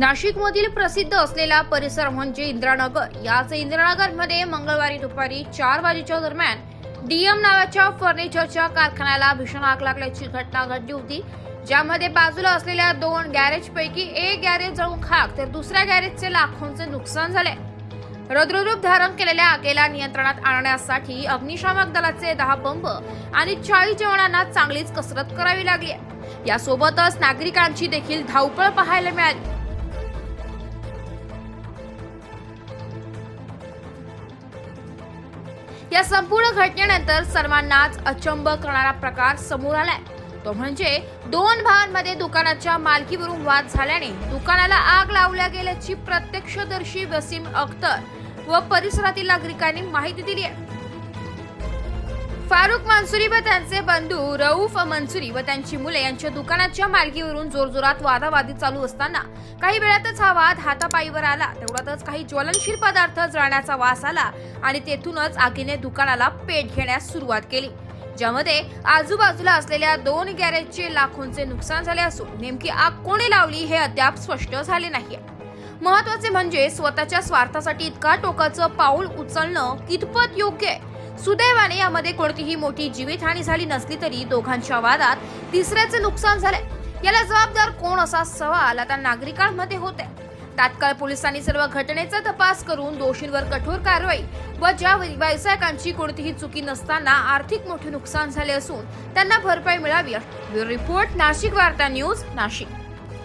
नाशिकमधील प्रसिद्ध असलेला परिसर म्हणजे इंद्रानगर. याच इंद्रानगरमध्ये मंगळवारी दुपारी चार वाजेच्या दरम्यान डीएम नावाच्या फर्निचरच्या कारखान्याला भीषण आग लागल्याची घटना घडली होती. ज्यामध्ये बाजूला असलेल्या दोन गॅरेजपैकी एक गॅरेज जाऊन खाक तर दुसऱ्या गॅरेजचे लाखोंचे नुकसान झाले. रद्ररूप धारण केलेल्या आगीला नियंत्रणात आणण्यासाठी अग्निशामक दलाचे दहा बंब आणि चाळीस जवानांना चांगलीच कसरत करावी लागली आहे. यासोबतच नागरिकांची देखील धावपळ पाहायला मिळाली. या संपूर्ण घटनेनंतर सर्वांनाच अचंब करणारा प्रकार समोर आलाय. तो म्हणजे दोन भावांमध्ये दुकानाच्या मालकीवरून वाद झाल्याने दुकानाला आग लावल्या गेल्याची प्रत्यक्षदर्शी वसीम अख्तर व परिसरातील नागरिकांनी माहिती दिली आहे. फारुख मंसुरी व त्यांचे बंधू रऊफ मंसुरी व त्यांची मुले यांच्या दुकानाच्या मालकीवरून जोरजोरात वादावादी चालू असताना काही वेळातच हा वाद हातापायीवर आला. तेवढ्यातच काही ज्वलनशील पदार्थ जळण्याचा वास आला आणि तेथूनच आगीने दुकानाला पेट घेण्यास सुरुवात केली. ज्यामध्ये आजूबाजूला असलेल्या दोन गॅरेजचे लाखोंचे नुकसान झाले असून नेमकी आग कोणी लावली हे अद्याप स्पष्ट झाले नाही महत्त्वाचे म्हणजे स्वतःच्या स्वार्थासाठी इतका टोकाचं पाऊल उचलणं कितपत योग्य आहे? सुदैवाने यामध्ये कोणतीही मोठी जीवितहानी झाली नसली तरी दोघांच्या वादात तिसऱ्याचे नुकसान झाले याला जबाबदार कोण असा सवाल आता नागरिकांमध्ये होते आहे तात्काळ पोलिसांनी सर्व घटनेचा तपास करून दोषींवर कठोर कारवाई व ज्या व्यावसायिकांची कोणतीही चुकी नसताना आर्थिक मोठे नुकसान झाले असून त्यांना भरपाई मिळावी रिपोर्ट नाशिक वार्ता न्यूज नाशिक.